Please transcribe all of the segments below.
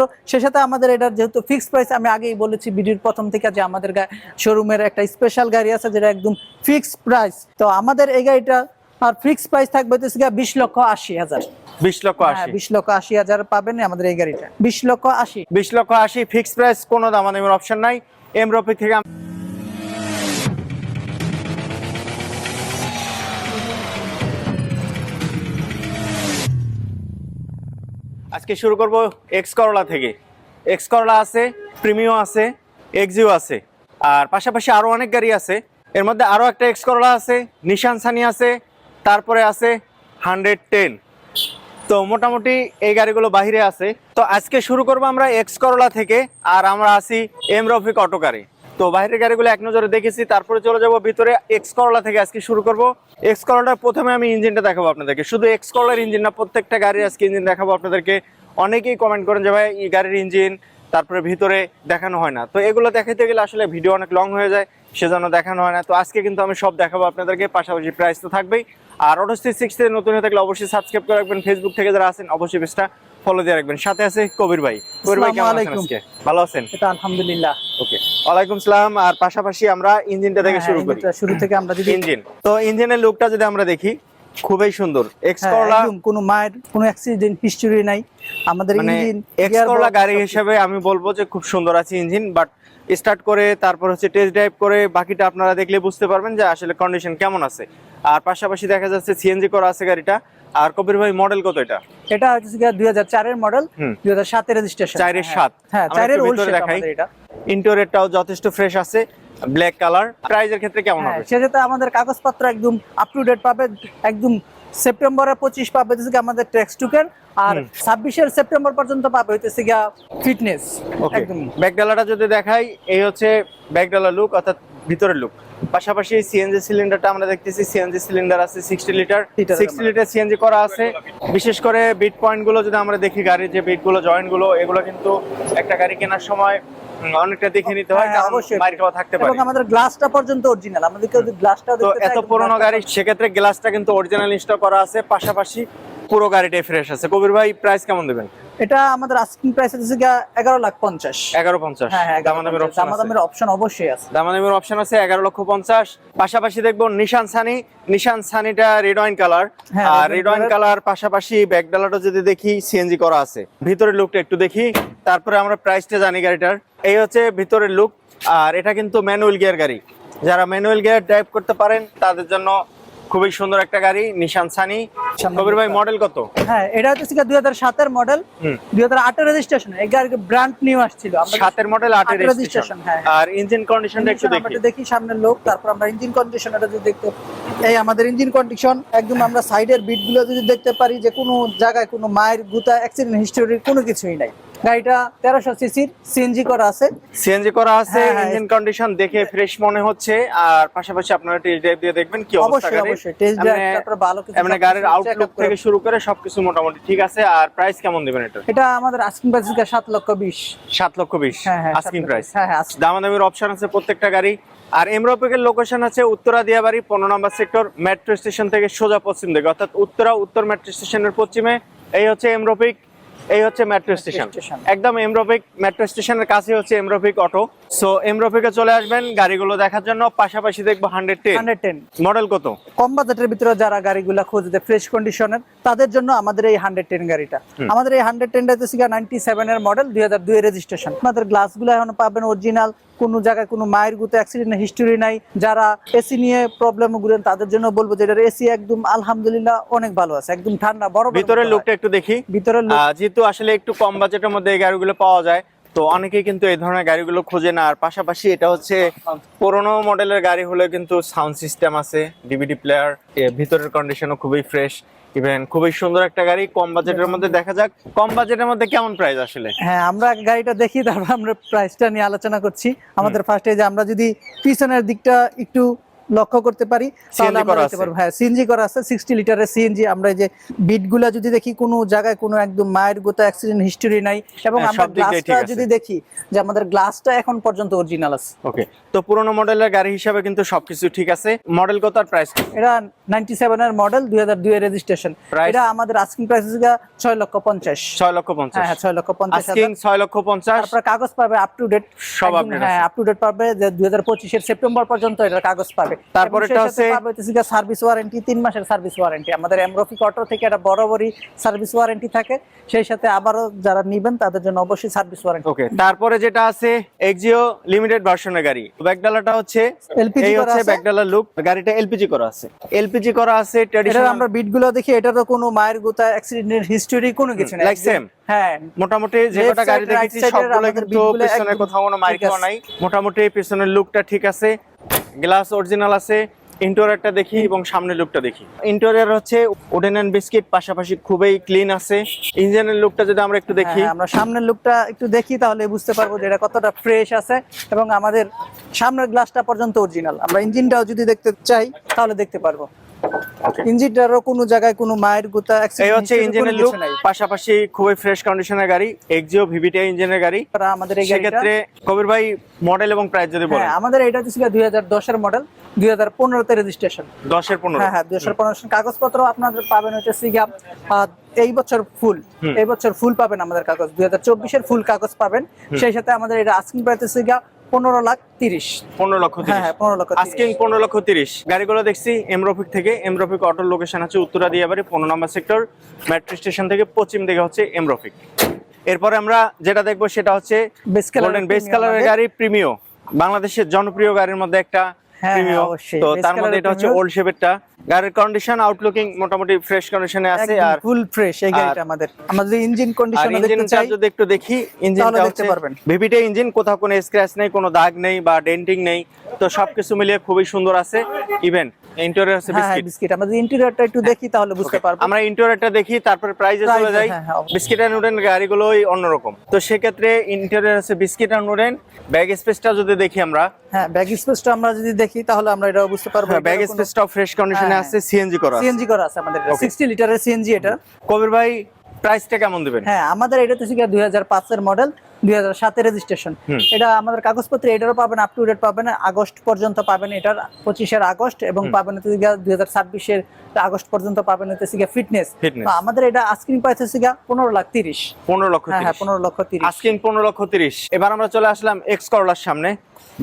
তো সে সাথে আমাদের এটার যেহেতু ফিক্স প্রাইস আমি আগেই বলেছি ভিডিওর প্রথম থেকে যে আমাদের শোরুমের একটা স্পেশাল গাড়ি আছে যেটা একদম ফিক্স প্রাইস তো আমাদের এই গাড়িটা আর ফিক্স প্রাইস থাকবে হচ্ছে বিশ লক্ষ আশি হাজার। বিশ লক্ষ হ্যাঁ আশি। বিশ লক্ষ আশি হাজার পাবেন আমাদের এই গাড়িটা। বিশ লক্ষ আশি। বিশ লক্ষ আশি ফিক্স প্রাইস কোনো দামাদামির অপশন নাই। এমরপি থেকে আজকে শুরু করব এক্স করলা থেকে। এক্স করলা আছে প্রিমিও আছে এক্সিও আছে। আর পাশাপাশি আরও অনেক গাড়ি আছে। এর মধ্যে আরও একটা এক্স করলা আছে নিশান সানি আছে, তারপরে আছে হান্ড্রেড টেন তো মোটামুটি এই গাড়িগুলো বাইরে আছে। তো আজকে শুরু করব আমরা এক্স করলা থেকে, আর আমরা আছি এম রফিক অটো গাড়ি তো বাইরের গাড়িগুলো এক নজরে দেখেছি, তারপরে চলে যাব ভিতরে এক্স করলা থেকে আজকে শুরু করব। এক্স কলারটার প্রথমে আমি ইঞ্জিনটা দেখাবো আপনাদেরকে। শুধু এক্স কলার ইঞ্জিন না, প্রত্যেকটা গাড়ির আজকে ইঞ্জিন দেখাবো আপনাদেরকে। অনেকেই কমেন্ট করেন যে, ভাই, এই গাড়ির ইঞ্জিন তারপরে ভিতরে দেখানো হয় না। তো এগুলো দেখাতে গেলে আসলে ভিডিও অনেক লং হয়ে যায়, সেজন্য দেখানো হয় না। তো আজকে কিন্তু আমি সব দেখাবো আপনাদেরকে, পাশাপাশি প্রাইস তো থাকবেই। আর অটোস্থির সিক্স থেকে নতুন হয়ে থাকলে অবশ্যই সাবস্ক্রাইব করে রাখবেন। ফেসবুক থেকে যারা আছেন, অবশ্যই পেজটা ফলো দিয়ে রাখবেন। সাথে আছে কবির ভাই। কবির ভাই কেমন আছেন আজকে? ভালো আছেন? এটা আলহামদুলিল্লাহ। ওকে ওয়ালাইকুম সালাম। আর পাশাপাশি আমরা ইঞ্জিনটা থেকে হ্যাঁ, শুরু করি। শুরু থেকে আমরা যদি ইঞ্জিন। তো ইঞ্জিনের লুকটা যদি আমরা দেখি খুবই সুন্দর। এক্স হ্যাঁ, করলা কোনো মায়ের কোনো অ্যাক্সিডেন্ট হিস্টরি নাই। আমাদের মানে ইঞ্জিন এক্স করলা গাড়ি হিসেবে আমি বলব যে খুব সুন্দর আছে ইঞ্জিন বাট স্টার্ট করে তারপর হচ্ছে টেস্ট ড্রাইভ করে বাকিটা আপনারা দেখলে বুঝতে পারবেন যে আসলে কন্ডিশন কেমন আছে। আর পাশাপাশি দেখা যাচ্ছে সিএনজি করা আছে গাড়িটা। আর কবির ভাই মডেল কত এটা? এটা হচ্ছে দুই হাজার চারের মডেল হুম। দুই হাজার সাতের রেজিস্ট্রেশন চারের সাত। হ্যাঁ আমরা চারের একটু ওল্ড দেখাই। এটা। ইন্টেরিয়রটাও যথেষ্ট ফ্রেশ আছে ব্ল্যাক কালার প্রাইজের ক্ষেত্রে কেমন হ্যাঁ হবে? সেটাতে আমাদের কাগজপত্র একদম আপ টু ডেট পাবে একদম সেপ্টেম্বরে পঁচিশ পাবে হচ্ছে গিয়ে আমাদের ট্যাক্স টুকেন আর ছাব্বিশের সেপ্টেম্বর পর্যন্ত পাবে হইতেছে গিয়া ফিটনেস একদম। ব্যাকডালাটা যদি দেখাই এই হচ্ছে ব্যাকডালা লুক অর্থাৎ ভিতরের লুক পাশাপাশি সিএনজি সিলিন্ডারটা আমরা দেখতেছি সিএনজি সিলিন্ডার আছে sixty litre sixty litre CNG করা আছে। বিশেষ করে বিট পয়েন্টগুলো যদি আমরা দেখি গাড়ির যে বিটগুলো জয়েন্টগুলো এগুলো কিন্তু একটা গাড়ি কেনার সময় অনেকটা দেখে নিতে হয় হ্যাঁ, কারণ অবশ্যই। মাইর খাওয়া থাকতে পারে এবং আমাদের গ্লাসটা পর্যন্ত অরিজিনাল আমাদেরকে যদি গ্লাসটা তো এত পুরোনো গাড়ি সেক্ষেত্রে গ্লাসটা কিন্তু অরিজিনাল ইনস্টল করা আছে। পাশাপাশি পুরো গাড়িটাই ফ্রেশ আছে। কবির ভাই প্রাইস কেমন দেবেন? এটা আমাদের আস্কিং প্রাইস হচ্ছে এগারো লাখ পঞ্চাশ। এগারো পঞ্চাশ। হ্যাঁ হ্যাঁ দামাদামের অপশন আছে। দামাদামের অপশন অবশ্যই আছে। দামাদামের অপশন আছে এগারো লক্ষ পঞ্চাশ। পাশাপাশি দেখব নিশান সানি নিশান সানিটা রেড ওয়াইন কালার আর রেড ওয়াইন কালার পাশাপাশি ব্যাকডালাটা যদি দেখি সিএনজি করা আছে। ভিতরের লুকটা একটু দেখি। তারপরে আমরা প্রাইসটা জানি গাড়িটার। এই হচ্ছে ভিতরের লুক আর এটা কিন্তু ম্যানুয়াল গিয়ার গাড়ি। যারা ম্যানুয়াল গিয়ার ড্রাইভ করতে পারেন তাদের জন্য খুবই সুন্দর একটা গাড়ি নিশান সানি কবির ভাই মডেল কত? হ্যাঁ এটা হচ্ছে দুই হাজার সাতের মডেল দুই হাজার আটের রেজিস্ট্রেশন এই গাড়ি ব্র্যান্ড নিউ আসছিল। আমরা সাতের মডেল আটের রেজিস্ট্রেশন হ্যাঁ। আর ইঞ্জিন কন্ডিশনটা একটু দেখি। দেখি সামনের লোক তারপর আমরা ইঞ্জিন কন্ডিশন এটা যদি দেখতে এই আমাদের ইঞ্জিন কন্ডিশন একদম আমরা সাইডের বিটগুলো যদি দেখতে পারি যে কোনো জায়গায় কোনো মায়ের গুতা অ্যাক্সিডেন্ট হিস্টোরি কোনো কিছুই নাই। গাড়িটা তেরোশো সিসির সিএনজি করা আছে। সিএনজি করা আছে হ্যাঁ, হ্যাঁ। ইঞ্জিন কন্ডিশন দেখে ফ্রেশ মনে হচ্ছে আর পাশাপাশি আপনারা টেস্ট ড্রাইভ দিয়ে দেখবেন কি অবস্থা টেস্ট ড্রাইভ তারপর ভালো কিছু মানে গাড়ির আউটলুক থেকে শুরু করে সবকিছু মোটামুটি ঠিক আছে আর প্রাইস কেমন দিবেন এটা এটা আমাদের আস্কিং প্রাইস সাত লক্ষ বিশ। সাত লক্ষ বিশ হ্যাঁ হ্যাঁ আস্কিং প্রাইস। হ্যাঁ হ্যাঁ দামাদামির অপশন আছে প্রত্যেকটা গাড়ি। আর এমরোপেকের লোকেশন আছে উত্তরা দিয়াবাড়ি পনেরো নম্বর সেক্টর মেট্রো স্টেশন থেকে সোজা পশ্চিম দিকে অর্থাৎ উত্তরা উত্তর মেট্রো স্টেশনের পশ্চিমে। এই হচ্ছে এমরোপিক এই হচ্ছে মেট্রো স্টেশন। একদম এমরোপিক মেট্রো স্টেশনের কাছে হচ্ছে এমরোপিক অটো সো এমরোপিকে চলে আসবেন গাড়িগুলো দেখার জন্য। পাশাপাশি দেখব hundred ten hundred ten model কত? কম বাজেটের ভিতরে যারা গাড়িগুলো খুঁজতে ফ্রেশ কন্ডিশনের তাদের জন্য আমাদের এই হান্ড্রেড টেন গাড়িটা। আমাদের এই হান্ড্রেড টেনটা হচ্ছে নাইনটি সেভেন এর মডেল দুই হাজার দুই রেজিস্ট্রেশন আমাদের গ্লাসগুলো এখন পাবেন অরিজিনাল কোনো জায়গায় কোনো মায়ের গুতে অ্যাক্সিডেন্ট হিস্টোরি নাই। যারা এসি নিয়ে প্রবলেম ঘুরেন তাদের জন্য বলব যে এটার এসি একদম আলহামদুলিল্লাহ অনেক ভালো আছে। একদম ঠান্ডা বড় ভিতরের লুকটা একটু দেখি। ভিতরের যেহেতু আসলে একটু কম বাজেটের মধ্যে এই গাড়িগুলো পাওয়া যায় তো অনেকেই কিন্তু এই ধরনের গাড়িগুলো খোঁজে না। আর পাশাপাশি এটা হচ্ছে পুরোনো মডেলের গাড়ি হলে কিন্তু সাউন্ড সিস্টেম আছে ডিভিডি প্লেয়ার ভিতরের কন্ডিশনও খুবই ফ্রেশ ইভেন খুবই সুন্দর একটা গাড়ি কম বাজেটের মধ্যে দেখা যাক। কম বাজেটের মধ্যে কেমন প্রাইস আসলে? হ্যাঁ আমরা গাড়িটা দেখি তারপর আমরা প্রাইসটা নিয়ে আলোচনা করছি। আমাদের ফার্স্টে যে আমরা যদি পিছনের দিকটা একটু লক্ষ্য করতে পারি তাহলে আমরা দেখতে পারব। হ্যাঁ সিএনজি করা আছে সিক্সটি লিটারের সিএনজি আমরা যে বিটগুলা যদি দেখি কোনো জায়গায় কোনো একদম মায়ের গোতা অ্যাক্সিডেন্ট হিস্টোরি নাই এবং হ্যাঁ, আমরা দিয়ে ঠিক গ্লাসটা যদি দেখি যে আমাদের গ্লাসটা এখন পর্যন্ত অরিজিনাল আছে। ওকে তো পুরোনো মডেলের গাড়ি হিসাবে কিন্তু সবকিছু ঠিক আছে। মডেল কত আর প্রাইস এটা নাইনটি সেভেন এর মডেল দুই হাজার দুই এর রেজিস্ট্রেশন এটা আমাদের আস্কিং প্রাইস ছয় লক্ষ পঞ্চাশ। ছয় লক্ষ পঞ্চাশ। হ্যাঁ হ্যাঁ ছয় লক্ষ পঞ্চাশ আস্কিং হাজার ছয় লক্ষ পঞ্চাশ। তারপরে কাগজ পাবে আপ টু ডেট সব update হ্যাঁ আপ টু ডেট পাবে যে দুই হাজার পঁচিশের সেপ্টেম্বর পর্যন্ত এটার কাগজ পাবে। তারপর এটা হচ্ছে- সার্ভিস ওয়ারেন্টি তিন মাসের সার্ভিস ওয়ারেন্টি। আমাদের এমরফি অটো থেকে একটা বরাবরই সার্ভিস ওয়ারেন্টি থাকে। সেই সাথে আবারও যারা নিবেন তাদের জন্য অবশ্যই সার্ভিস ওয়ারেন্টি। ওকে তারপরে যেটা আছে এক্সিও লিমিটেড ভার্সনের গাড়ি। ব্যাকডালাটা হচ্ছে এই করা আছে। ব্যাকডালার লুক গাড়িটা এলপিজি করা আছে। এলপিজি করা আছে ট্র্যাডিশনাল আমরা বিটগুলো দেখি এটারও কোনো মায়ের গোতা অ্যাক্সিডেন্টের হিস্টোরি কোনো কিছু নেই। like same? হ্যাঁ। মোটামুটি যে কটা গাড়ি দেখেছি সবগুলো কিন্তু পিছনে কোথাও কোনো ঠিক নাই। মোটামুটি পিছনের লুকটা ঠিক আছে। গ্লাস অরিজিনাল আছে ইন্টেরিয়রটা দেখি এবং সামনের লুকটা দেখি। ইন্টেরিয়র হচ্ছে উডেন এন্ড বিস্কিট পাশাপাশি খুবই ক্লিন আছে। ইঞ্জিনের লুকটা যদি আমরা একটু দেখি। হ্যাঁ, আমরা সামনের লুকটা একটু দেখি তাহলে বুঝতে পারব যে এটা কতটা ফ্রেশ আছে এবং আমাদের সামনের গ্লাসটা পর্যন্ত অরিজিনাল আমরা ইঞ্জিনটাও যদি দেখতে চাই তাহলে দেখতে পারব. ইঞ্জিনটারও কোনো জায়গায় কোনো মায়ের গোতা এই হচ্ছে ইঞ্জিনের লুক পাশাপাশি খুবই ফ্রেশ কন্ডিশনের গাড়ি এক্সিও ভিভিটি ইঞ্জিনের গাড়ি। আমাদের এই গাড়িটা সেক্ষেত্রে কবির ভাই মডেল এবং প্রাইস যদি বলেন। হ্যাঁ আমাদের এটা ছিল দুই হাজার দশের মডেল দুই হাজার পনেরোতে রেজিস্ট্রেশন দশের পনেরো। হ্যাঁ হ্যাঁ দুই হাজার পনেরো। কাগজপত্র আপনাদের পাবেন হচ্ছে সিগাম এই বছর ফুল এই বছর ফুল পাবেন আমাদের কাগজ। দুই হাজার চব্বিশের ফুল কাগজ পাবেন। সেই সাথে আমাদের এটা আস্কিং প্রাইস সিগা পনেরো লাখ তিরিশ। পনেরো লক্ষ হ্যাঁ হ্যাঁ পনেরো লক্ষ আজকে পনেরো লক্ষ তিরিশ। গাড়িগুলো দেখছি এমরফিক থেকে এমরফিক অটোর লোকেশন আছে উত্তরা দিয়াবাড়ি পনেরো নম্বর সেক্টর মেট্রো স্টেশন থেকে পশ্চিম দিকে হচ্ছে এমরফিক এরপরে আমরা যেটা দেখব সেটা হচ্ছে বেস গোল্ডেন বেস কালারের গাড়ি প্রিমিও বাংলাদেশের জনপ্রিয় গাড়ির মধ্যে একটা হ্যাঁ, প্রিমিও তো তার মধ্যে এটা হচ্ছে। ওল্ড শেপেরটা গাড়ির কন্ডিশন আউটলুকিং মোটামুটি ফ্রেশ কন্ডিশনে আছে আর ফুল ফ্রেশ এই গাড়িটা আমাদের। যদি ইঞ্জিন কন্ডিশন দেখতে চাই যদি একটু দেখি ইঞ্জিনটা দেখতে পারবেন। ভিভিটে ইঞ্জিন কোথাও কোনো স্ক্র্যাচ নেই কোনো দাগ নেই বা ডেন্টিং নেই। তো সবকিছু মিলিয়ে খুবই সুন্দর আছে। ইভেন ইন্টেরিয়র আছে হ্যাঁ হ্যাঁ বিস্কিট বিস্কিট আমরা ইন্টেরিয়রটা একটু দেখি তাহলে বুঝতে পারব। আমরা ইন্টেরিয়রটা দেখি তারপর প্রাইজে Price, চলে যাই। অবশ্যই। বিস্কিট গাড়িগুলোই অন্যরকম। তো সেক্ষেত্রে ইন্টেরিয়র আছে বিস্কিট ব্যাগ স্পেসটা যদি দেখি আমরা। হ্যাঁ ব্যাগ স্পেসটা আমরা যদি দেখি তাহলে আমরা এটাও বুঝতে পারব। ব্যাগ ফ্রেশ কন্ডিশনে হ্যাঁ, আছে সিএনজি করা আছে। সিএনজি করা আছে আমাদের Okay. সিক্সটি লিটারের সিএনজি এটা। কবির ভাই প্রাইসটা কেমন দিবেন? হ্যাঁ আমাদের এটা তো দুই হাজার পাঁচের মডেল দুই হাজার সাতের রেজিস্ট্রেশন এটা আমাদের কাগজপত্র এটারও পাবেন আপ টু ডেট পাবেন আগস্ট পর্যন্ত পাবেন এটার পঁচিশের আগস্ট এবং পাবেন হচ্ছে দুই হাজার ছাব্বিশের আগস্ট পর্যন্ত পাবেন হচ্ছে ফিটনেস Fitness। আমাদের এটা আস্কিং প্রাইস হচ্ছে পনেরো লাখ তিরিশ। পনেরো লক্ষ হ্যাঁ হ্যাঁ তিরিশ। পনেরো লক্ষ তিরিশ। আস্কিং পনেরো লক্ষ তিরিশ। এবার আমরা চলে আসলাম এক্স করলার সামনে।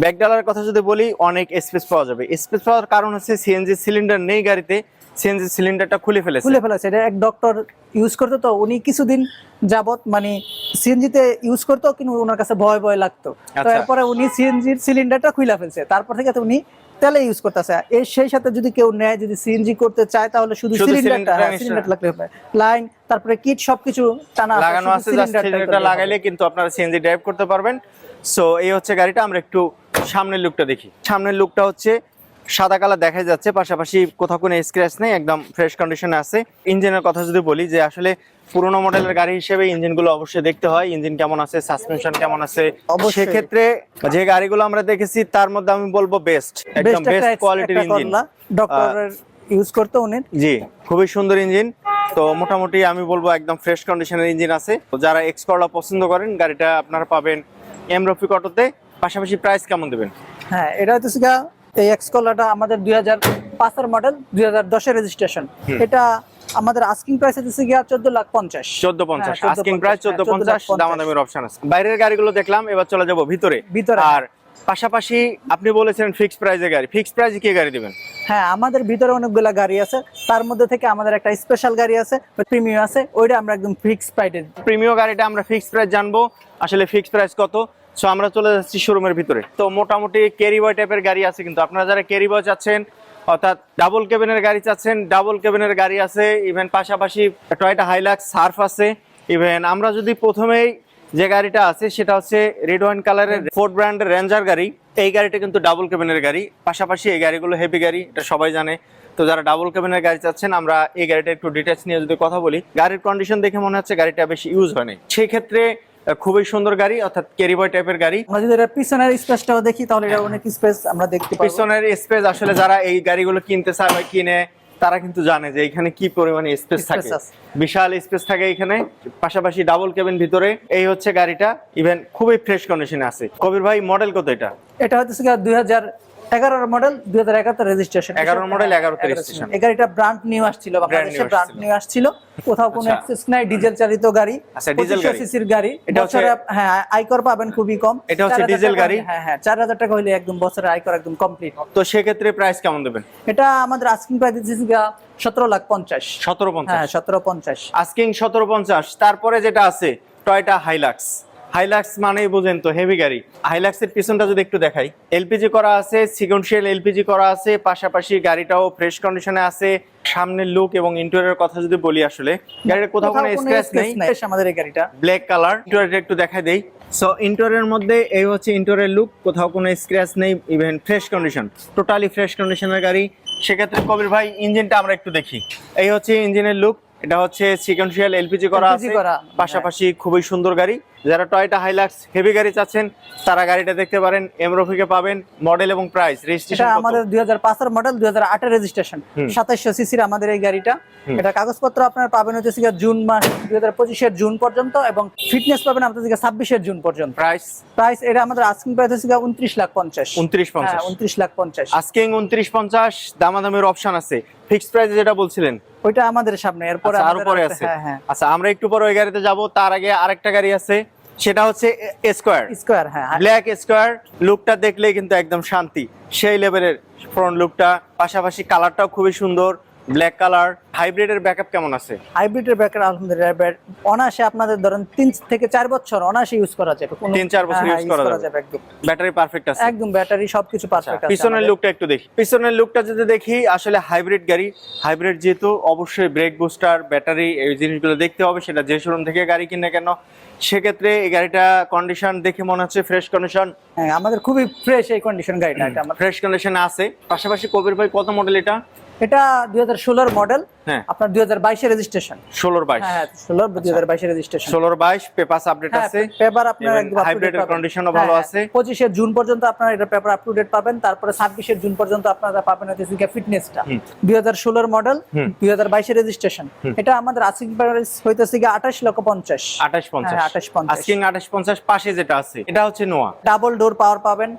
ব্যাকডালার কথা যদি বলি অনেক স্পেস পাওয়া যাবে। স্পেস পাওয়ার কারণ হচ্ছে সিএনজি সিলিন্ডার নেই গাড়িতে সিএনজি সিলিন্ডারটা খুলে ফেলেছে। খুলে ফেলেছে। এটা এক ডক্টর ইউজ করতো তো উনি কিছুদিন যাবত মানে সিএনজিতে ইউজ করতো কিন্তু ওনার কাছে ভয় ভয় লাগতো। তো আচ্ছা। এরপরে উনি সিএনজির সিলিন্ডারটা খুলে ফেলছে। তারপর থেকে তো উনি তেলে ইউজ করতেছে। এর সেই সাথে যদি কেউ নেয় যদি সিএনজি করতে চায় তাহলে শুধু সিলিন্ডারটা সিলিন্ডার লাগতে হবে। লাইন তারপরে কিট সবকিছু টানা লাগানো আছে সিলিন্ডারটা লাগাইলে কিন্তু আপনারা সিএনজি ড্রাইভ করতে পারবেন। সো এই হচ্ছে গাড়িটা আমরা একটু সামনের লুকটা দেখি। সামনের লুকটা হচ্ছে সাদা কালার দেখা যাচ্ছে পাশাপাশি কোথাও কোনো স্ক্র্যাচ নেই একদম ফ্রেশ কন্ডিশনে আছে। ইঞ্জিনের কথা যদি বলি যে আসলে পুরোনো মডেলের গাড়ি হিসেবে ইঞ্জিনগুলো অবশ্যই দেখতে হয়। ইঞ্জিন কেমন আছে সাসপেনশন কেমন আছে অবশ্যই। সেক্ষেত্রে যে গাড়িগুলো আমরা দেখেছি তার মধ্যে আমি বলব বেস্ট একদম বেস্ট কোয়ালিটির ইঞ্জিন ডক্টরের ইউজ করতো উনি। জি খুবই সুন্দর ইঞ্জিন তো মোটামুটি আমি বলব একদম ফ্রেশ কন্ডিশনের ইঞ্জিন আছে। যারা এক্স করলা পছন্দ করেন গাড়িটা আপনারা পাবেন এম রফিক অটোতে পাশাপাশি প্রাইস কেমন দেবেন? হ্যাঁ এটা হচ্ছে এই এক্স কলাটা আমাদের দুই হাজার পাঁচের মডেল দুই হাজার দশের রেজিস্ট্রেশন এটা আমাদের আস্কিং প্রাইস হচ্ছে গিয়া চোদ্দ লাখ পঞ্চাশ। চোদ্দ পঞ্চাশ। হ্যাঁ, 1450, আস্কিং প্রাইস চোদ্দ হ্যাঁ, পঞ্চাশ 1450 দামাদামির অপশন আছে। বাইরের গাড়িগুলো দেখলাম এবার চলে যাব ভিতরে। ভিতরে। আর পাশাপাশি আপনি বলেছেন ফিক্সড প্রাইজে গাড়ি। ফিক্সড প্রাইজে কি গাড়ি দিবেন? হ্যাঁ আমাদের ভিতরে অনেকগুলা গাড়ি আছে। তার মধ্যে থেকে আমাদের একটা স্পেশাল গাড়ি আছে প্রিমিয়াম আছে ওইটা আমরা একদম ফিক্স প্রাইসে প্রিমিয় গাড়িটা আমরা ফিক্সড প্রাইস জানব আসলে ফিক্সড প্রাইস কত? সো আমরা চলে যাচ্ছি শোরুমের ভিতরে। তো মোটামুটি ক্যারি বয় টাইপের গাড়ি আছে কিন্তু। আপনারা যারা ক্যারি বয় চাচ্ছেন অর্থাৎ ডাবল কেবিনের গাড়ি চাচ্ছেন ডাবল কেবিনের গাড়ি আছে ইভেন পাশাপাশি টয়টা হাইলাক্স সার্ফ আছে। ইভেন আমরা যদি প্রথমেই যে গাড়িটা আছে সেটা হচ্ছে রেড ওয়াইন কালারের ফোর্ড ব্র্যান্ডের রেঞ্জার গাড়ি। এই গাড়িটা কিন্তু ডাবল কেবিনের গাড়ি। পাশাপাশি এই গাড়িগুলো হেভি গাড়ি এটা সবাই জানে। তো যারা ডাবল কেবিনের গাড়ি চাচ্ছেন আমরা এই গাড়িটা একটু ডিটেলস নিয়ে যদি কথা বলি গাড়ির কন্ডিশন দেখে মনে হচ্ছে গাড়িটা বেশি ইউজ হয়নি সেই ক্ষেত্রে খুবই সুন্দর গাড়ি অর্থাৎ ক্যারিবয় টাইপের গাড়ি। আমরা যদি এটা পিছনের স্পেসটাও দেখি তাহলে এটা অনেক স্পেস আমরা দেখতে পিছনের স্পেস আসলে যারা এই গাড়িগুলো কিনতে চায় বা কিনে তারা কিন্তু জানে যে এখানে কি পরিমাণে স্পেস থাকে। বিশাল স্পেস থাকে এখানে। পাশাপাশি ডাবল কেবিন ভিতরে এই হচ্ছে গাড়িটা। ইভেন খুবই ফ্রেশ কন্ডিশনে আছে। কবির ভাই মডেল কত এটা? এটা হচ্ছে দুই হাজার এগারোর মডেল দুই হাজার এগারোতে রেজিস্ট্রেশন 11 এর model, 11 তে registration। এই গাড়িটা ব্র্যান্ড নিউ আসছিল বাংলাদেশে ব্র্যান্ড। নিউ আসছিল। কোথাও কোনো আচ্ছা। অ্যাক্সেস নাই ডিজেল চালিত গাড়ি আচ্ছা, গাড়ি। সিসির গাড়ি। এটা হচ্ছে- হ্যাঁ আয়কর পাবেন খুবই কম। এটা হচ্ছে 4,000 diesel টাকা গাড়ি। হ্যাঁ হ্যাঁ চার হাজার টাকা হলে একদম বছরের আয়কর একদম কমপ্লিট তো সেক্ষেত্রে প্রাইস কেমন দেবেন? এটা আমাদের আস্কিং প্রাইস দিচ্ছি সতেরো লাখ পঞ্চাশ। সতেরো পঞ্চাশ। হ্যাঁ সতেরো পঞ্চাশ। আস্কিং সতেরো পঞ্চাশ। তারপরে যেটা আছে টয়টা হাইলাক্স হাইলাক্স মানেই বুঝেন তো হেভি গাড়ি। হাইলাক্সের পিছনটা যদি একটু দেখাই এলপিজি করা আছে সিকোয়েন্সিয়াল এলপিজি করা আছে পাশাপাশি গাড়িটাও ফ্রেশ কন্ডিশনে আছে। সামনের লুক এবং ইন্টেরিয়র কথা যদি বলি আসলে গাড়ির কোথাও কোনো স্ক্র্যাচ নেই। আমাদের এই গাড়িটা। ব্ল্যাক কালার ইন্টেরিয়রটা একটু দেখাই দেই। সো ইন্টেরিয়রের মধ্যে এই হচ্ছে ইন্টেরিয়র লুক কোথাও কোনো স্ক্র্যাচ নেই even fresh condition totally fresh কন্ডিশনের গাড়ি। সেক্ষেত্রে কবির ভাই ইঞ্জিনটা আমরা একটু দেখি। এই হচ্ছে ইঞ্জিনের লুক এটা হচ্ছে সিকোয়েন্সিয়াল এলপিজি করা আছে। পাশাপাশি খুবই সুন্দর গাড়ি। যারা টয়টা হাইলাক্স হেভি গাড়ি চাচ্ছেন তারা গাড়িটা দেখতে পারেন। এমরফিকে পাবেন। মডেল এবং প্রাইস এটা রেজিস্ট্রেশন আমাদের দুই হাজার পাঁচের মডেল দুই হাজার আটের রেজিস্ট্রেশন হুম। সাতাইশশো সিসির আমাদের এই গাড়িটা। এটা কাগজপত্র আপনার পাবেন হচ্ছে জুন মাস দুই হাজার পঁচিশের জুন পর্যন্ত এবং ফিটনেস পাবেন আপনাদের দিকে ছাব্বিশের জুন পর্যন্ত। প্রাইস প্রাইস এটা আমাদের আস্কিং প্রাইস হচ্ছে গিয়ে উনত্রিশ লাখ পঞ্চাশ। উনত্রিশ হ্যাঁ পঞ্চাশ। উনত্রিশ লাখ পঞ্চাশ। আস্কিং উনত্রিশ পঞ্চাশ দামাদামের অপশন আছে। ফিক্সড প্রাইসে যেটা বলছিলেন ওইটা আমাদের সামনে এরপরে আচ্ছা, আরও পরে আছে। হ্যাঁ হ্যাঁ। আচ্ছা আমরা একটু পরে ওই গাড়িতে যাব তার আগে আরেকটা গাড়ি আছে সেটা হচ্ছে স্কোয়ার। স্কোয়ার হ্যাঁ ব্ল্যাক স্কোয়ার লুকটা দেখলেই কিন্তু একদম শান্তি। সেই লেভেলের ফ্রন্ট লুকটা পাশাপাশি কালারটাও খুবই সুন্দর। ব্ল্যাক কালার হাইব্রিডের ব্যাকআপ কেমন আছে? হাইব্রিডের ব্যাকের আলহামদুলিল্লাহ অনায়াসে আপনাদের ধরেন তিন থেকে চার বছর অনায়াসে ইউজ করা যাবে। কোনো- তিন, চার বছর হ্যাঁ, use হ্যাঁ, করা যাবে। একদম। ব্যাটারি পারফেক্ট আছে। একদম ব্যাটারি সবকিছু পারফেক্ট আছে পিছনের লুকটা একটু দেখি। পিছনের লুকটা যদি দেখি আসলে হাইব্রিড গাড়ি। হাইব্রিড যেহেতু অবশ্যই ব্রেক বুস্টার ব্যাটারি এই জিনিসগুলো দেখতে হবে সেটা যে শোরুম থেকে গাড়ি কিনে কেন। সেক্ষেত্রে এই গাড়িটা কন্ডিশন দেখে মনে হচ্ছে ফ্রেশ কন্ডিশন হ্যাঁ আমাদের খুবই ফ্রেশ এই কন্ডিশন গাড়িটা। ফ্রেশ কন্ডিশনে আছে। পাশাপাশি কবির ভাই কত মডেল এটা? এটা দুই হাজার ষোলোর মডেল হ্যাঁ। আপনার দুই হাজার বাইশের রেজিস্ট্রেশন ষোলোর বাইশ। হ্যাঁ ষোলো দুই হাজার বাইশের রেজিস্ট্রেশন ষোলোর বাইশ পেপাস আপডেট হ্যাঁ আছে। পেপার আপনার Even একদম hybrid এর condition ও ভালো আছে। পঁচিশে জুন পর্যন্ত আপনার এটা পেপার আপ টু ডেট পাবেন তারপরে ছাব্বিশে জুন পর্যন্ত আপনারা পাবেন হচ্ছে ফিটনেসটা হুম। দুই হাজার ষোলোর মডেল দুই হাজার বাইশের রেজিস্ট্রেশন এটা আমাদের আশিক প্রাইস হইতেছে গিয়ে আঠাশ লক্ষ পঞ্চাশ। আঠাশ পঞ্চাশ। হ্যাঁ, 28 পঞ্চাশ। আজকিং আঠাশ পঞ্চাশ পাশে যেটা আছে এটা হচ্ছে নোয়া। ডাবল ডোর পাওয়ার পাবেন।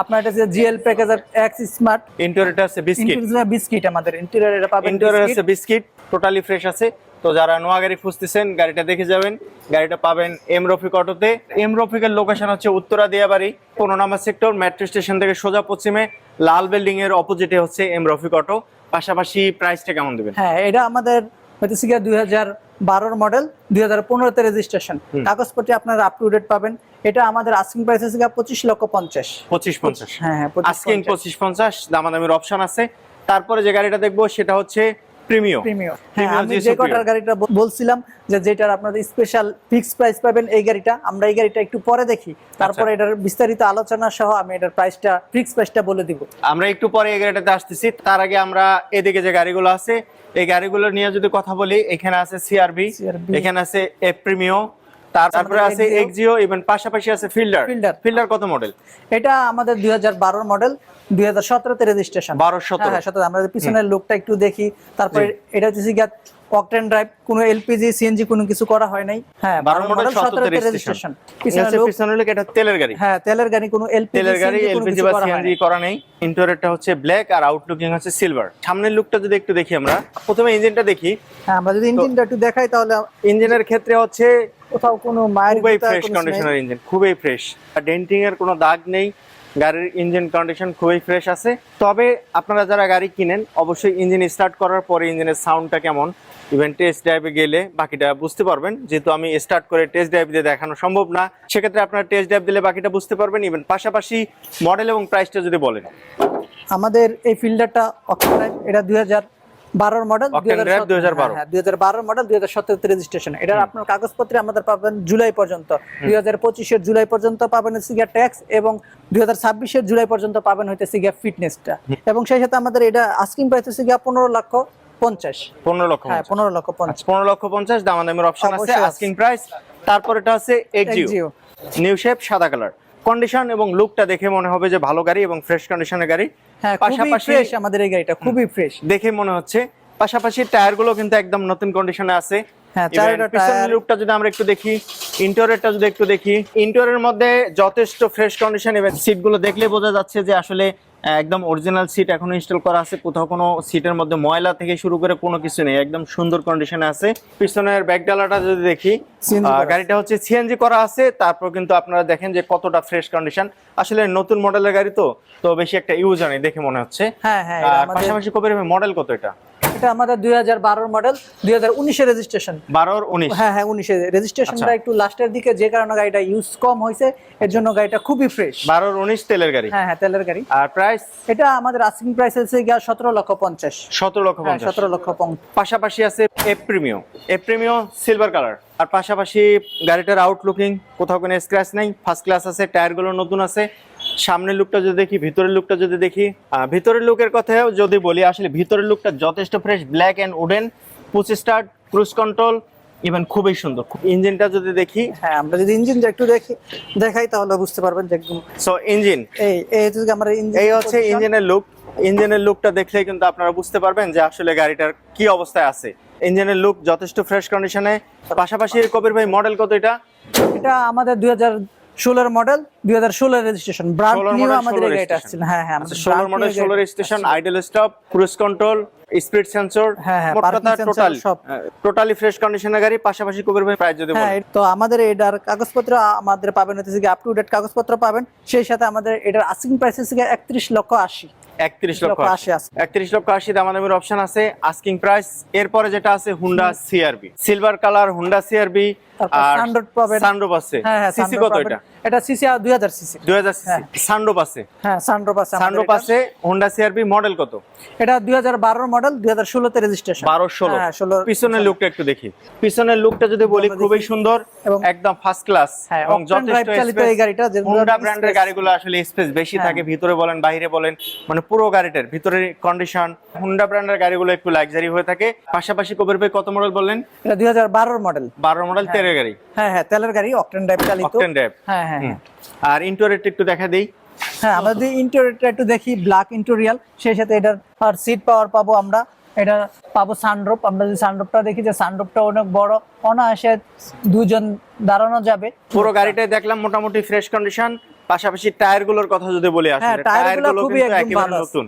আপনার এটা যে জিএল প্যাকেজার এক্স স্মার্ট ইন্টেরিয়রটা আছে বিস্কিট বিস্কিট আমাদের ইন্টেরিয়র এটা পাবেন ইন্টেরিয়র আছে বিস্কিট টোটালি ফ্রেশ আছে। তো যারা নোয়া গাড়ি খুঁজতেছেন গাড়িটা দেখে যাবেন। গাড়িটা পাবেন এম রফিক অটোতে এম রফিকের লোকেশন হচ্ছে উত্তরা দিয়াবাড়ি পনেরো নম্বর সেক্টর মেট্রো স্টেশন থেকে সোজা পশ্চিমে। লাল বিল্ডিং এর অপোজিটে হচ্ছে এম রফিক অটো পাশাপাশি প্রাইসটা কেমন দেবেন? হ্যাঁ এটা আমাদের গিয়ে দুই হাজার বারোর মডেল দুই হাজার পনেরোতে রেজিস্ট্রেশন কাগজপত্রে আপনারা আপ টু ডেট পাবেন। এটা আমাদের আস্কিং প্রাইস আছে পঁচিশ লক্ষ পঞ্চাশ। পঁচিশ পঞ্চাশ। হ্যাঁ হ্যাঁ আস্কিং পঁচিশ পঞ্চাশ দামাদামির অপশন আছে। তারপরে যে গাড়িটা দেখব সেটা হচ্ছে প্রিমিও। প্রিমিয়াম হ্যাঁ আমি যে যে কটার গাড়িটা বলছিলাম যে যেটার আপনাদের স্পেশাল ফিক্স প্রাইস পাবেন এই গাড়িটা আমরা এই গাড়িটা একটু পরে দেখি। তারপরে আচ্ছা। এটার বিস্তারিত আলোচনা সহ আমি এটার প্রাইসটা ফিক্স প্রাইসটা বলে দিব। আমরা একটু পরে এই গাড়িটাতে আসতেছি। তার আগে আমরা এদিকে যে গাড়িগুলো আছে এই গাড়িগুলো নিয়ে যদি কথা বলি এখানে আছে সিআরবি এখানে আছে এ প্রিমিও তারপরে আছে এক্সিও ইভেন পাশাপাশি আছে ফিল্ডার Fielder। ফিল্ডার কত মডেল এটা আমাদের দুই হাজার বারোর মডেল দুই হাজার সতেরোতে রেজিস্ট্রেশন বারো সতেরো। হ্যাঁ সতেরো। আমরা পিছনের লুকটা একটু দেখি। তারপরে এটা হচ্ছে গিয়ে অকটেন ড্রাইভ কোনো এলপিজি সিএনজি কোনো কিছু করা হয় নাই। হ্যাঁ বারো বারো মডেল রেজিস্ট্রেশন রেজিস্ট্রেশন পিছনের লুক পিছনে লোক এটা তেলের গাড়ি। হ্যাঁ তেলের গাড়ি কোনো এলপিজি তেলের গাড়ি এলপিজি বা সিএনজি করা নেই। ইন্টেরিয়রটা হচ্ছে ব্ল্যাক আর আউটলুকিং হচ্ছে সিলভার সামনের লুকটা যদি একটু দেখি আমরা। প্রথমে ইঞ্জিনটা দেখি। হ্যাঁ আমরা যদি ইঞ্জিনটা একটু দেখাই তাহলে ইঞ্জিনের ক্ষেত্রে হচ্ছে কোথাও কোনো মায়ের খুবই ফ্রেশ কোনো কন্ডিশনের ইঞ্জিন খুবই ফ্রেশ ডেন্টিং এর কোনো দাগ নেই গাড়ির ইঞ্জিন কন্ডিশন খুবই ফ্রেশ আছে। তবে আপনারা যারা গাড়ি কিনেন অবশ্যই ইঞ্জিন স্টার্ট করার পরে ইঞ্জিনের সাউন্ডটা কেমন ইভেন টেস্ট ড্রাইভে গেলে বাকিটা বুঝতে পারবেন। যেহেতু আমি স্টার্ট করে টেস্ট ড্রাইভ দিয়ে দেখানো সম্ভব না সেক্ষেত্রে আপনারা টেস্ট ড্রাইভ দিলে বাকিটা বুঝতে পারবেন। ইভেন পাশাপাশি মডেল এবং প্রাইসটা যদি বলেন। আমাদের এই ফিল্ডারটা অকটেন এটা দুই হাজার বারোর মডেল Octane Drive 2012 হ্যাঁ দুই হাজার বারোর মডেল দুই হাজার সতেরোতে রেজিস্ট্রেশন এটার আপনার কাগজপত্রে আমাদের পাবেন জুলাই পর্যন্ত। দুই হাজার পঁচিশের জুলাই পর্যন্ত পাবেন গিয়া ট্যাক্স এবং দুই হাজার ছাব্বিশের জুলাই পর্যন্ত পাবেন হইতেছে গিয়া ফিটনেসটা এবং সেই সাথে আমাদের এটা আস্কিং প্রাইস হচ্ছে গিয়া পনেরো লক্ষ পঞ্চাশ। পনেরো লক্ষ হ্যাঁ পনেরো লক্ষ পঞ্চাশ। পনেরো লক্ষ পঞ্চাশ দামাদামের অপশন আছে আস্কিং প্রাইস তারপর এটা হচ্ছে এক্সিও নিউ শেপ সাদা কালার কন্ডিশন এবং লুকটা দেখে মনে হবে যে ভালো গাড়ি এবং ফ্রেশ কন্ডিশনের গাড়ি। হ্যাঁ পাশাপাশি আমাদের এই গাড়িটা খুবই ফ্রেশ দেখে মনে হচ্ছে। পাশাপাশি টায়ারগুলো কিন্তু একদম নতুন কন্ডিশনে আছে। হ্যাঁ। লুকটা যদি আমরা একটু দেখি ইন্টেরিয়রটা যদি একটু দেখি ইন্টেরিয়রের মধ্যে যথেষ্ট ফ্রেশ কন্ডিশন এবং সিটগুলো দেখলে বোঝা যাচ্ছে যে আসলে একদম অরিজিনাল সিট এখনও ইনস্টল করা আছে কোথাও কোনো সিটের মধ্যে ময়লা থেকে শুরু করে কোনো কিছু নেই একদম সুন্দর কন্ডিশনে আছে। পিছনের ব্যাগ ডালাটা যদি দেখি গাড়িটা হচ্ছে সিএনজি করা আছে তারপর কিন্তু আপনারা দেখেন যে কতটা ফ্রেশ কন্ডিশন আসলে নতুন মডেলের গাড়ি তো তো বেশি একটা ইউজ নেই দেখে মনে হচ্ছে। হ্যাঁ হ্যাঁ পাশাপাশি কবির মডেল কত এটা? এটা আমাদের দুই হাজার বারোর মডেল দুই হাজার রেজিস্ট্রেশন বারোর উনিশ। হ্যাঁ হ্যাঁ রেজিস্ট্রেশনটা আচ্ছা। একটু লাস্টের দিকে যে কারণে গাড়িটা ইউজ কম হয়েছে এর জন্য গাড়িটা খুবই ফ্রেশ বারোর উনিশ তেলের গাড়ি? হ্যাঁ হ্যাঁ তেলের গাড়ি। আর প্রাইস এটা আমাদের আস্কিং প্রাইস আছে গিয়া সতেরো লক্ষ পঞ্চাশ। সতেরো লক্ষ হ্যাঁ পঞ্চাশ। সতেরো লক্ষ পাশাপাশি আছে এ প্রিমিও এ প্রিমিও সিলভার কালার আর পাশাপাশি গাড়িটার আউটলুকিং কোথাও কোনো স্ক্র্যাচ নেই ফার্স্ট ক্লাস আছে টায়ারগুলো নতুন আছে সামনের লুকটা যদি দেখি ভিতরের লুকটা যদি দেখি ভিতরের লুকের কথাও যদি বলি আসলে ভিতরের লুকটা যথেষ্ট fresh black and wooden push start cruise control even খুবই সুন্দর। ইঞ্জিনটা যদি দেখি। হ্যাঁ আমরা যদি ইঞ্জিনটা একটু দেখি দেখাই তাহলে বুঝতে পারবেন যে একদম সো ইঞ্জিন এই এই হচ্ছে আমার ইঞ্জিন এই হচ্ছে ইঞ্জিনের লুক ইঞ্জিনের লুকটা দেখলে কিন্তু আপনারা বুঝতে পারবেন যে আসলে গাড়িটার কি অবস্থায় আছে। ইঞ্জিনের লুক যথেষ্ট ফ্রেশ কন্ডিশনে পাশাপাশি কবির ভাই মডেল কত এটা? এটা আমাদের দুই হাজার ষোলোর মডেল দুই হাজার ষোলো রেজিস্ট্রেশন ব্রান্ড 16 নিউ আমাদের 16 এই গাড়িটা আসছিল। হ্যাঁ হ্যাঁ সোলার ষোলোর মডেল ষোলো registration idle stop cruise control speed sensor হ্যাঁ, টোটাল টোটালি ফ্রেশ কন্ডিশনের গাড়ি পাশাপাশি কবির ভাই প্রাইস যদি হ্যাঁ তো আমাদের এটার কাগজপত্র আমাদের পাবেন হচ্ছে আপ টু ডেট কাগজপত্র পাবেন। সেই সাথে আমাদের এটার আস্কিং প্রাইস হচ্ছে একত্রিশ লক্ষ আশি। একত্রিশ লক্ষ লক্ষ আশি। আশি আছে। একত্রিশ লক্ষ আশি দামাদামির অপশন আছে আস্কিং প্রাইস এরপরে যেটা আছে Honda CRV silver colour Honda CRV আর Sunroof পাবেন। সানরুফ আছে। হ্যাঁ হ্যাঁ সিসি কত এটা? এটা সিসি দুই হাজার সিসি দুই হাজার সানরুফ আছে। হ্যাঁ সানরুফ আছে সানরুফ আছে। হোন্ডা সিআরবি মডেল কত? এটা দুই হাজার বারোর মডেল দুই হাজার ষোলোতে রেজিস্ট্রেশন বারো ষোলো। হ্যাঁ ষোলো। পিছনের লুকটা একটু দেখি। পিছনের লুকটা যদি বলি খুবই সুন্দর একদম ফার্স্ট ক্লাস হ্যাঁ, এবং যথেষ্ট চালিত এই গাড়িটা, হোন্ডা ব্র্যান্ডের গাড়িগুলো আসলে স্পেস বেশি হ্যাঁ। থাকে ভিতরে বলেন বাইরে বলেন মানে পুরো গাড়িটার ভিতরে কন্ডিশন হোন্ডা ব্র্যান্ডের গাড়িগুলো একটু লাক্সারি হয়ে থাকে। পাশাপাশি কবির ভাই কত মডেল বললেন? এটা দুই হাজার বারোর মডেল বারো মডেল তেরের গাড়ি? হ্যাঁ হ্যাঁ তেলের গাড়ি অকটেন ড্রাইভ চালিত। অকটেন ড্রাইভ হ্যাঁ হ্যাঁ হ্যাঁ। আর ইন্টোরেট একটু দেখা দেই। হ্যাঁ আমরা যদি ইন্টেরিয়রটা একটু দেখি ব্ল্যাক ইন্টেরিয়াল সেই সাথে এটার আর সিট পাওয়ার পাবো আমরা। এটা পাবো সানরুপ আমরা যদি সানরুপটা দেখি যে সানরুপটা অনেক বড় অনায়াসে দুজন দাঁড়ানো যাবে। পুরো গাড়িটাই দেখলাম মোটামুটি ফ্রেশ কন্ডিশন পাশাপাশি টায়ারগুলোর কথা যদি বলি হ্যাঁ আসলে টায়ার টায়ারগুলো গুলো খুবই একদম। নতুন।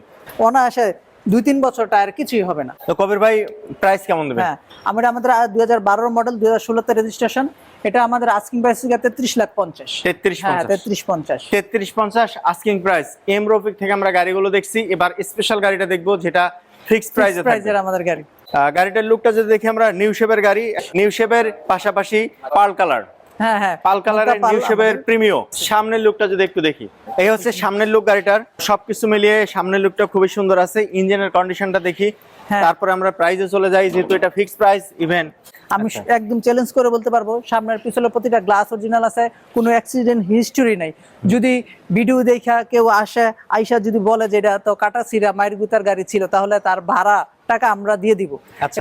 অনায়াসে দুই তিন বছর টায়ার কিছুই হবে না। তো কবির ভাই প্রাইস কেমন দেবেন? হ্যাঁ আমরা আমাদের দুই হাজার বারোর মডেল দুই হাজার ষোলোতে রেজিস্ট্রেশন এটা আমাদের আস্কিং প্রাইস তেত্রিশ লাখ পঞ্চাশ। তেত্রিশ হ্যাঁ পঞ্চাশ। তেত্রিশ পঞ্চাশ। তেত্রিশ পঞ্চাশ আস্কিং প্রাইস এম রফিক থেকে আমরা গাড়িগুলো দেখছি। এবার স্পেশাল গাড়িটা দেখব যেটা ফিক্সড প্রাইসে প্রাইজের আমাদের গাড়ি। গাড়িটার লুকটা যদি দেখি আমরা নিউ শেপের গাড়ি। নিউ শেপের পাশাপাশি পাল কালার হ্যাঁ হ্যাঁ। পাল কালারের নিউ শেপের প্রিমিও সামনের লুকটা যদি একটু দেখি এই হচ্ছে সামনের লুক গাড়িটার। সবকিছু মিলিয়ে সামনের লুকটা খুবই সুন্দর আছে। ইঞ্জিনের কন্ডিশনটা দেখি। হ্যাঁ। তারপরে আমরা প্রাইসে চলে যাই যেহেতু এটা ফিক্সড প্রাইস ইভেন আমি আচ্ছা। একদম চ্যালেঞ্জ করে বলতে পারব সামনের প্রতিটা গ্লাস অরিজিনাল আছে কোনো অ্যাক্সিডেন্ট হিস্টোরি নাই। যদি ভিডিও দেখা কেউ আসে আইসা যদি বলে যে এটা তো কাটা সিরা মায়ের গুতার গাড়ি ছিল তাহলে তার ভাড়া টাকা আমরা দিয়ে দিব। আচ্ছা।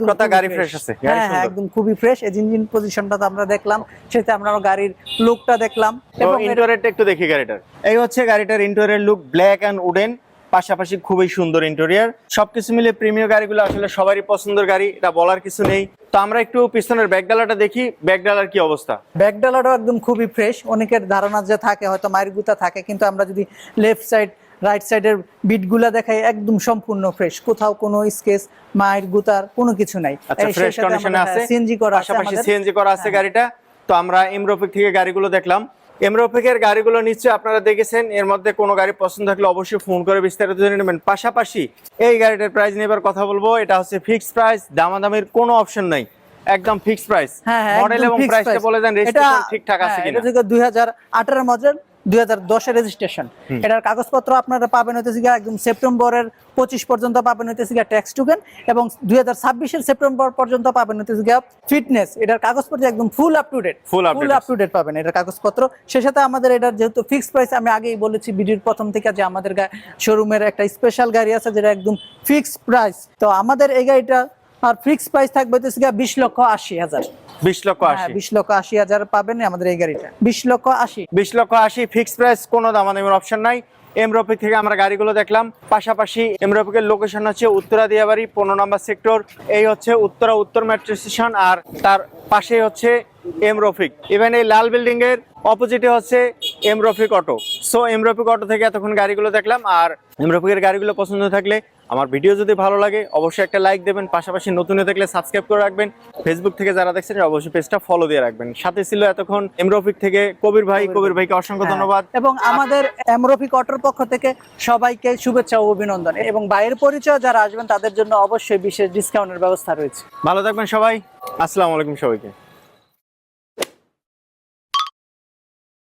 খুবই গাড়ি fresh আছে, গাড়ি হ্যাঁ হ্যাঁ সুন্দর। একদম খুবই ফ্রেশ এই ইঞ্জিন পজিশনটা তো আমরা দেখলাম সেটা আমরা গাড়ির লুকটা দেখলাম। এবং ইন্টোরিয়রটা একটু দেখি গাড়িটার। এই হচ্ছে গাড়িটার interior look black and wooden পাশাপাশি খুবই সুন্দর ইন্টেরিয়র সবকিছু মিলে প্রিমিয়ার গাড়িগুলো আসলে সবারই পছন্দের গাড়ি এটা বলার কিছু নেই। তো আমরা একটু পিছনের ব্যাকডালাটা দেখি ব্যাকডালার কি অবস্থা? ব্যাকডালাটাও একদম খুবই ফ্রেশ অনেকের ধারণা যে থাকে হয়তো মায়ের গুতা থাকে কিন্তু আমরা যদি লেফট সাইড রাইট সাইডের বিটগুলা দেখাই একদম সম্পূর্ণ ফ্রেশ কোথাও কোনো স্কেচ মায়ের গুতার কোনো কিছু নাই। আচ্ছা ফ্রেশ কন্ডিশনে আছে। সিএনজি করা আছে পাশাপাশি। সিএনজি করা আছে গাড়িটা। তো আমরা এমরোপিক থেকে গাড়িগুলো দেখলাম। এমরোপিকের গাড়িগুলো নিশ্চয়ই আপনারা দেখেছেন। এর মধ্যে কোনো গাড়ি পছন্দ থাকলে অবশ্যই ফোন করে বিস্তারিত জেনে নেবেন। পাশাপাশি এই গাড়িটার প্রাইস নেবার কথা বলব। এটা হচ্ছে ফিক্সড প্রাইস দামাদামির কোনো অপশন নাই। একদম ফিক্সড প্রাইস হ্যাঁ হ্যাঁ মডেল এবং প্রাইসটা বলে দেন রেজিস্ট্রেশন ঠিকঠাক আছে হ্যাঁ, কিনা। এটা থেকে দুই হাজার আঠারো মডেল দুই হাজার দশের রেজিস্ট্রেশন এটার কাগজপত্র আপনারা পাবেন হইতেছে গিয়া একদম সেপ্টেম্বরের পঁচিশ পর্যন্ত পাবেন হইতেছে গিয়া ট্যাক্স টুকেন এবং দুই হাজার ছাব্বিশের সেপ্টেম্বর পর্যন্ত পাবেন হইতেছে গিয়া ফিটনেস এটার কাগজপত্র একদম full up to date full up to date পাবেন এটার কাগজপত্র। সে সাথে আমাদের এটার যেহেতু ফিক্সড প্রাইস আমি আগেই বলেছি ভিডিওর প্রথম থেকে যে আমাদের শোরুমের একটা স্পেশাল গাড়ি আছে যেটা একদম ফিক্সড প্রাইস তো আমাদের এই গাড়িটা আর ফিক্স প্রাইস থাকবে হচ্ছে বিশ লক্ষ আশি হাজার। বিশ লক্ষ হ্যাঁ আশি। বিশ লক্ষ আশি হাজার পাবেন আমাদের এই গাড়িটা। বিশ লক্ষ আশি। বিশ লক্ষ আশি ফিক্স প্রাইস কোনো দামাদামির অপশন নাই। এমরোপিক থেকে আমরা গাড়িগুলো দেখলাম। পাশাপাশি এমরোপিকের লোকেশন হচ্ছে উত্তরা দিয়াবাড়ি পনেরো নম্বর সেক্টর এই হচ্ছে উত্তরা উত্তর মেট্রো স্টেশন আর তার পাশে হচ্ছে এম রফিক। ইভেন এই লাল বিল্ডিং এর অপোজিটে হচ্ছে M Rafiq Auto so M Rafiq Auto থেকে এতক্ষণ গাড়িগুলো দেখলাম আর এম রফিকের গাড়িগুলো পছন্দ থাকলে আমার ভিডিও যদি ভালো লাগে অবশ্যই একটা লাইক দেবেন পাশাপাশি নতুন থাকলে সাবস্ক্রাইব করে রাখবেন। ফেসবুক থেকে যারা দেখছেন অবশ্যই পেজটা ফলো দিয়ে রাখবেন। সাথে ছিল এতক্ষণ এম রফিক থেকে কবির ভাই। কবির ভাইকে অসংখ্য হ্যাঁ, ধন্যবাদ। এবং আমাদের এমরফিক অটোর পক্ষ থেকে সবাইকে শুভেচ্ছা ও অভিনন্দন। এবং বাইরের পরিচয় যারা আসবেন তাদের জন্য অবশ্যই বিশেষ ডিসকাউন্টের ব্যবস্থা রয়েছে। ভালো থাকবেন সবাই। আসসালামু আলাইকুম সবাইকে।